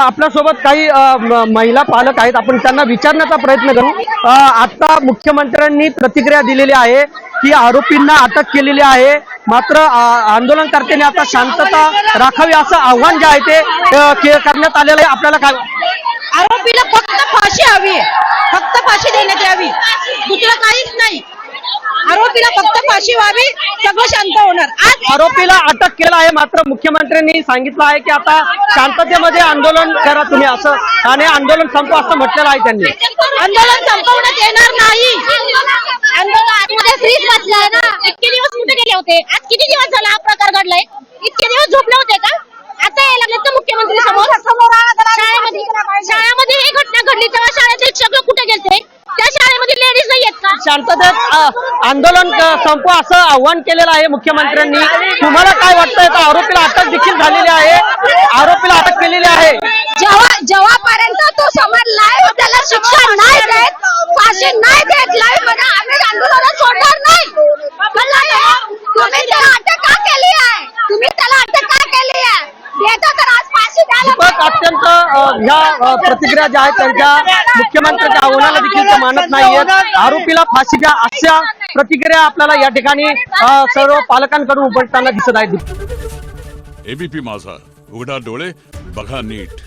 आपल्यासोबत काही महिला पालक आहेत. आपण त्यांना विचारण्याचा प्रयत्न करू. आता मुख्यमंत्र्यांनी प्रतिक्रिया दिलेली आहे की आरोपींना अटक केलेली आहे. मात्र आंदोलनकर्त्यांनी आता शांतता राखावी असं आव्हान जे आहे ते करण्यात आलेलं आहे. आपल्याला काय आरोपीला फक्त फाशी हवी फक्त फाशी देण्यात यावी दुसरं काहीच नाही आरोपीला फक्त फाशी व्हावी सगळं शांत होणार. आज आरोपीला अटक केलं आहे मात्र मुख्यमंत्र्यांनी सांगितलं आहे की आता शांततेमध्ये आंदोलन करा तुम्ही असं. आणि आंदोलन संपवा असं म्हटलेलं आहे त्यांनी. आंदोलन संपवण्यात येणार नाही. आंदोलन आतमध्ये फ्रीज बसलाय ना. इतके दिवस कुठे गेले होते? आज किती दिवस झाला हा प्रकार घडलाय? इतके दिवस झोपले होते का? आता यायला लागले तर मुख्यमंत्री समोर? शाळेमध्ये शाळेमध्ये ही घटना घडली तेव्हा शाळेचे सगळं कुठे गेलते? त्या शाळेमध्ये लेडीज नाही आहेत का? शांततेत आंदोलन संपवा असं आव्हान केलेलं आहे मुख्यमंत्र्यांनी. तुम्हाला काय वाटतंय? तर आरोपीला अटक देखील झालेली आहे. आरोपीला अटक केलेली आहे. जेव्हा जेव्हापर्यंत तो समोर लाईव्ह त्याला शिक्षा नाही देत फाशी नाही देत लाईव्हमध्ये आम्ही आंदोलन सोडणार नाही? तुम्ही त्याला अटक का केली आहे? तुम्ही त्याला अटक का केली आहे? देता तर आज फाशी द्यायला दीपक अत्यंत ह्या प्रतिक्रिया ज्या आहेत त्यांच्या मुख्यमंत्र्यांच्या आव्हानाला देखील मानत नाहीयेत. आरोपीला फाशी द्या अशा प्रतिक्रिया आपल्याला या ठिकाणी सर्व पालकांकडून उमटताना दिसत आहेत एबीपी माझा. उघडा डोळे बघा नीट.